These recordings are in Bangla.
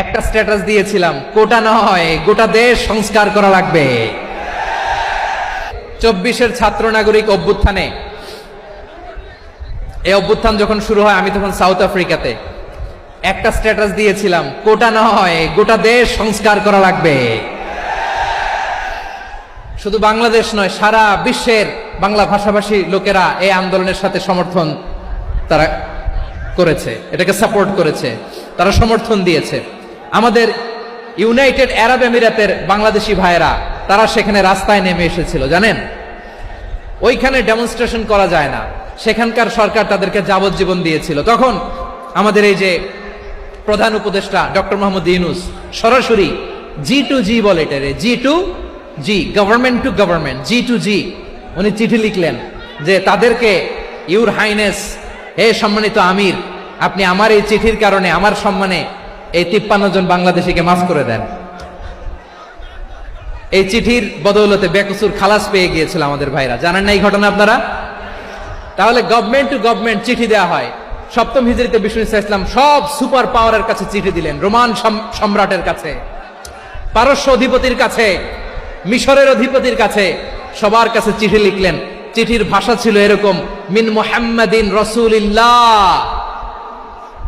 একটা স্ট্যাটাস দিয়েছিলাম কোটা নয়, গোটা দেশ সংস্কার করা লাগবে। চব্বিশের ছাত্র নাগরিক অভ্যুত্থানে, এই অভ্যুত্থান যখন শুরু হয়, আমি তখন সাউথ আফ্রিকাতে একটা স্ট্যাটাস দিয়েছিলাম কোটা নয়, গোটা দেশ সংস্কার করা লাগবে। শুধু বাংলাদেশ নয়, সারা বিশ্বের বাংলা ভাষাভাষী লোকেরা এই আন্দোলনের সাথে সমর্থন তারা করেছে, এটাকে সাপোর্ট করেছে, তারা সমর্থন দিয়েছে। আমাদের ইউনাইটেড আরব এমিরাতের বাংলাদেশি ভাইয়েরা, তারা সেখানে রাস্তায় নেমে এসেছিল, জানেন? ওইখানে ডেমনস্ট্রেশন করা যায় না। সেখানকার সরকার তাদেরকে যাবজ্জীবন দিয়েছিল। তখন আমাদের এই যে প্রধান উপদেষ্টা ডক্টর মোহাম্মদ ইউনুস সরাসরি জি টু জি বলে G to G government to government G to G উনি চিঠি লিখলেন যে, তাদেরকে ইউর হাইনেস হে সম্মানিত আমির, আপনি আমার এই চিঠির কারণে, আমার সম্মানে এই তিপ্পান্ন জন বাংলাদেশিকে মাফ করে দেন। এই চিঠির বদৌলতে বেকসুর খালাস পেয়ে গিয়েছিল আমাদের ভাইরা। জানেন না এই ঘটনা আপনারা? তাহলে গভর্নমেন্ট টু গভর্নমেন্ট চিঠি দেওয়া হয়। সপ্তম হিজড়িতে বিষ্ণু ইসলাম সব সুপার পাওয়ারের কাছে চিঠি দিলেন, রোমান সাম- সম্রাটের কাছে, পারস্য অধিপতির কাছে, মিশরের অধিপতির কাছে। সবার কাছে চিঠি লিখলেন। চিঠির ভাষা ছিল এরকম, মিন মুহাম্মাদিন রসুলিল্লাহ।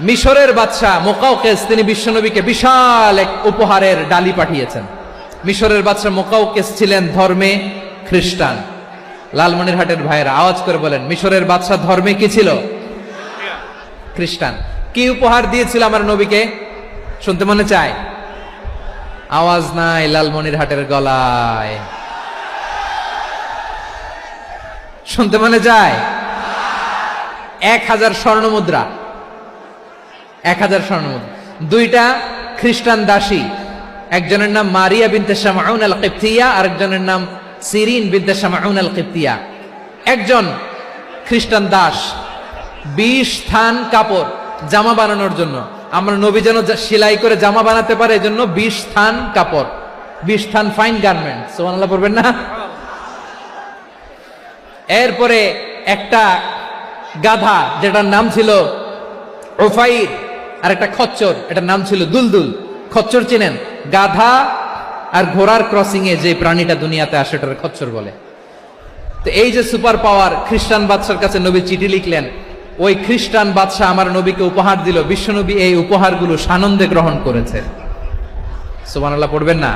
মিশরের বাদশাহ মোকাউকেস তিনি বিশ্বনবীকে বিশাল এক উপহারের ডালি পাঠিয়েছেন। মিশরের বাদশাহ মোকাউকেস ছিলেন ধর্মে খ্রিস্টান। লালমনিরহাটের ভাইয়েরা আওয়াজ করে বলেন, মিশরের বাদশাহ ধর্মে কি ছিল? খ্রিস্টান। কি উপহার দিয়েছিল আমার নবীকে? শুনতে মনে চায়? আওয়াজ নাই লালমনিরহাটের গলায়। শুনতে মনে যায় এক হাজার স্বর্ণ মুদ্রা এক হাজার স্বর্ণমুদ্রা দুইটা খ্রিস্টান দাসী, একজনের নাম মারিয়া বিনতে শামাউন আল কিপ্তিয়া আরেকজনের নাম সিরিন বিনতে শামাউন আল কিপ্তিয়া একজন খ্রিস্টান দাস, বিশ থান কাপড়, জামা বানানোর জন্য। আমরা নবী যেন সেলাই করে জামা বানাতে পারে, এজন্য বিশ থান কাপড়, বিশ থান ফাইন গার্মেন্ট সোমানাল্লাহ পড়বেন না? এরপরে একটা গাধা, যেটার নাম ছিল ওফাইর আর একটা খচ্চর, এটার নাম ছিল দুলদুল। খচ্চর চেনেন? গাধা আর ঘোড়ার ক্রসিং এ যে প্রাণীটা দুনিয়াতে আসে ওটার খচ্চর বলে। তো এই যে সুপার পাওয়ার খ্রিস্টান বাদশার কাছে নবী চিঠি লিখলেন, ওই খ্রিস্টান বাদশাহ আমার নবীকে উপহার দিল। বিশ্বনবী এই উপহারগুলো সানন্দে গ্রহণ করেছে। সুবহানাল্লাহ, পড়বেন না?